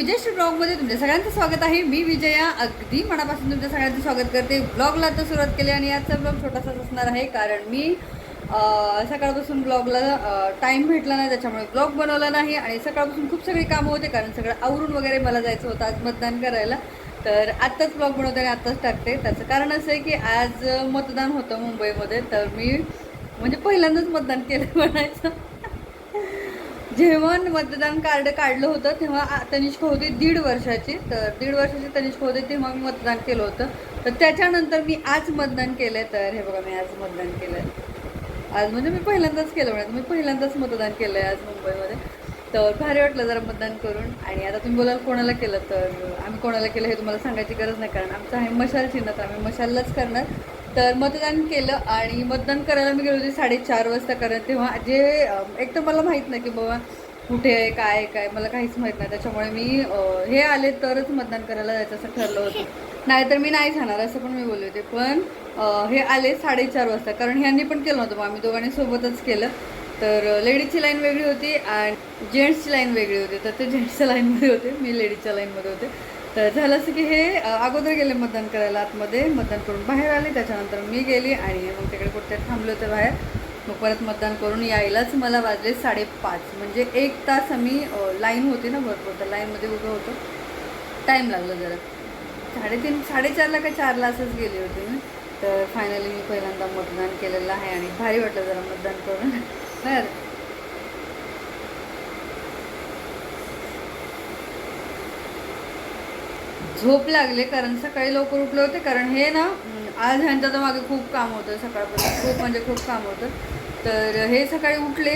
विजयश्री ब्लॉगमध्ये तुमच्या सगळ्यांचं स्वागत आहे. मी विजया. अगदी मनापासून तुमच्या सगळ्यांचं स्वागत करते. ब्लॉगला तर सुरुवात केली आणि आजचा ब्लॉग छोटासाच असणार आहे कारण मी सकाळपासून ब्लॉगला टाईम भेटला नाही त्याच्यामुळे ब्लॉग बनवला नाही आणि सकाळपासून खूप सगळी कामं होते कारण सगळं आवरून वगैरे मला जायचं होतं आज मतदान करायला. तर आत्ताच ब्लॉग बनवते आणि आत्ताच टाकते. त्याचं कारण असं आहे की आज मतदान होतं मुंबईमध्ये. तर मी म्हणजे पहिल्यांदाच मतदान केलं म्हणायचं. जेव्हा मतदान कार्ड काढलं होतं तेव्हा तनिष्क होते होती दीड वर्षाची. तर दीड वर्षाची तनिष्क होते तेव्हा मी मतदान केलं होतं. तर त्याच्यानंतर मी आज मतदान केलं आहे तर हे बघा मी आज मतदान केलं आहे आज म्हणजे मी पहिल्यांदाच केलं म्हणजे मी पहिल्यांदाच मतदान केलं आहे आज मुंबईमध्ये. तर भारी वाटलं जरा मतदान करून. आणि आता तुम्ही बोलाल कोणाला केलं तर आम्ही कोणाला केलं हे तुम्हाला सांगायची गरज नाही कारण आमचं आहे मशाल चिन्ह तर आम्ही मशाललाच करणार. तर मतदान केलं आणि मतदान करायला मी गेलो होते साडेचार वाजता कारण तेव्हा जे एक तर मला माहीत नाही की बाबा कुठे आहे काय आहे, काय मला काहीच माहीत नाही. त्याच्यामुळे मी हे आले तरच मतदान करायला जायचं असं ठरलं होतं. नाहीतर मी नाही जाणार असं पण मी बोलले होते. पण हे आले साडेचार वाजता कारण ह्यांनी पण केलं नव्हतं. आम्ही दोघांनी सोबतच केलं. तर लेडीजची लाईन वेगळी होती आणि जेंट्सची लाईन वेगळी होती. तर ते जेंट्सच्या लाईनमध्ये होते. मी लेडीजच्या लाईनमध्ये होते. तर झालं असं की हे अगोदर गेले मतदान करायला आतमध्ये मतदान करून बाहेर आले त्याच्यानंतर मी गेली आणि मग तिकडे कुठे थांबले होते बाहेर. मग परत मतदान करून यायलाच मला वाजले साडेपाच. म्हणजे एक तास आम्ही लाईन होती ना भरपूर तर लाईनमध्ये उभं होतो. टाईम लागला जरा. साडेतीन साडेचारला का चारला असंच गेली होती मी. तर फायनली मी पहिल्यांदा मतदान केलेलं आहे आणि भारी वाटलं जरा मतदान करून. बरं. झोप लागले कारण सकाळी लवकर उठले होते कारण हे ना आज ह्यांच्या तर मागे खूप काम होतं सकाळपासून खूप म्हणजे खूप काम होतं. तर हे सकाळी उठले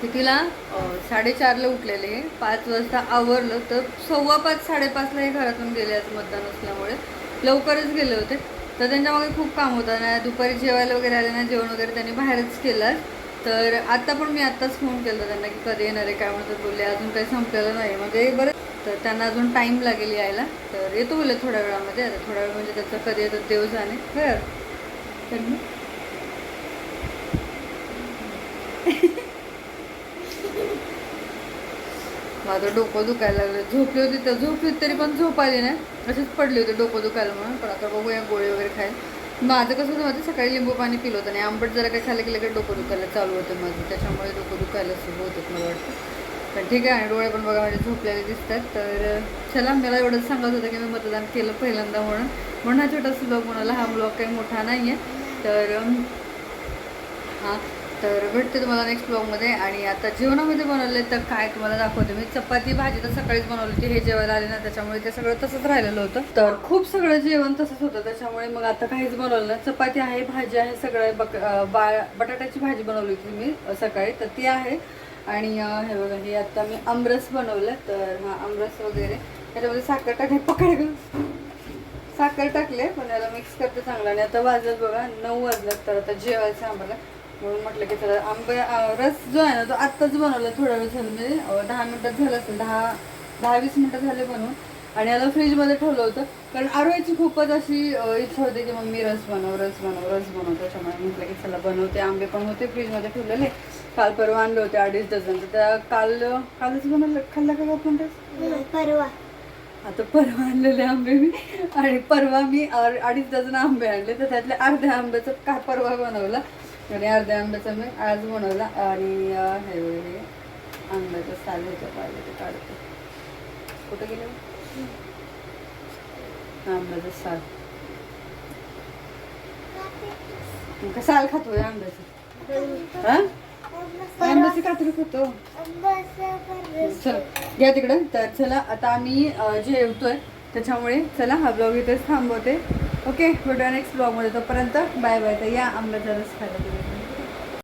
कितीला साडेचारला उठलेले हे पाच वाजता आवरलं तर सव्वा पाच साडेपाचला हे घरातून गेले आज मतदान असल्यामुळे. लवकरच गेले होते. तर त्यांच्या मागे खूप काम होतं ना दुपारी जेवायला वगैरे आले ना जेवण वगैरे त्यांनी बाहेरच केलं तर आता पण मी आत्ताच फोन केला त्यांना की कधी येणार आहे काय म्हणतात बोलले अजून काही संपलेलं नाही. म्हणजे बरं तर त्यांना अजून टाईम लागेल यायला. तर येतो बोलले थोड्या वेळामध्ये. आता थोडा वेळ म्हणजे त्याचं कधी येतो देव जाणे. बरं. तर मी माझं डोकं दुखायला लागलं. झोपली होती तर झोपली होती तरी पण झोप आली नाही. अशीच पडली होती डोकं दुखायला म्हणून. पण आता बघूया गोळी वगैरे खाईल माझं कसं होतं माझं सकाळी लिंबू पाणी पिलं होतं आणि आंबट जरा काही खाल्लं की डोकं दुखायला चालू होतं माझं. त्याच्यामुळे डोकं दुखायला सुरू होतं मला वाटतं. पण ठीक आहे आणि डोळे पण बघा माझे झोपलेले दिसतात. तर चला मला एवढंच सांगत होतं की मी मतदान केलं पहिल्यांदा म्हणून. म्हणून हा छोटासा ब्लॉग म्हणाला हा ब्लॉग काही मोठा नाही आहे तर हां तर भेटते तुम्हाला नेक्स्ट ब्लॉगमध्ये आणि आता जेवणामध्ये बनवले तर काय तुम्हाला दाखवते मी. चपाती भाजी तर सकाळीच बनवली होती. हे जेवायला आले ना त्याच्यामुळे ते सगळं तसंच राहिलेलं होतं. तर खूप सगळं जेवण तसंच होतं. त्याच्यामुळे मग आता काहीच बनवलं नाही. चपाती आहे भाजी आहे सगळं बक बा बटाट्याची भाजी बनवली होती मी सकाळी. तर ती आहे. आणि हे बघा हे आता मी आमरस बनवलं तर हा आमरस वगैरे. त्याच्यामध्ये साखर टाकले पकड साखर टाकले पण याला मिक्स करते चांगलं. आणि आता वाजत बघा नऊ वाजलं तर आता जेवायचं आम्हाला. म्हणून म्हटलं की चला आंबे रस जो आहे ना तो आत्ताच बनवला थोडा वेळ झालं म्हणजे दहा मिनटात झालं असेल दहा दहा वीस मिनटं झाले बनवून. आणि याला फ्रीजमध्ये ठेवलं होतं. कारण आरोग्याची खूपच अशी इच्छा होती की मग मी रस बनव रस बनव रस बनव. त्याच्यामुळे म्हटलं की चला बनवते. आंबे पण होते फ्रीजमध्ये ठेवलेले. काल परवा आणले होते अडीच डझन. तर त्या काल कालच बनवलं? खाल्ला का आपण रस? परवा. आता परवा आणलेले आंबे मी. आणि परवा मी अडीच डझन आंबे आणले. तर त्यातले अर्ध्या आंब्याचं का परवा बनवला? आणि अर्ध्या आंब्याचा मी आज बनवला. आणि हे आंब्याचं साल ह्याच्या पाहिजे ते काढते कुठं गेलं आंब्याचं साल. का साल खातोय आंब्याचं? हा? आंब्याची कात्री खातो. चल घ्या तिकडं. तर चला आता आम्ही जेवतोय त्याच्यामुळे चला हा ब्लॉग इथेच थांबवते. ओके भेटूया नेक्स्ट ब्लॉगमध्ये. तोपर्यंत बाय बाय. तर या आंब्याचा रस खायला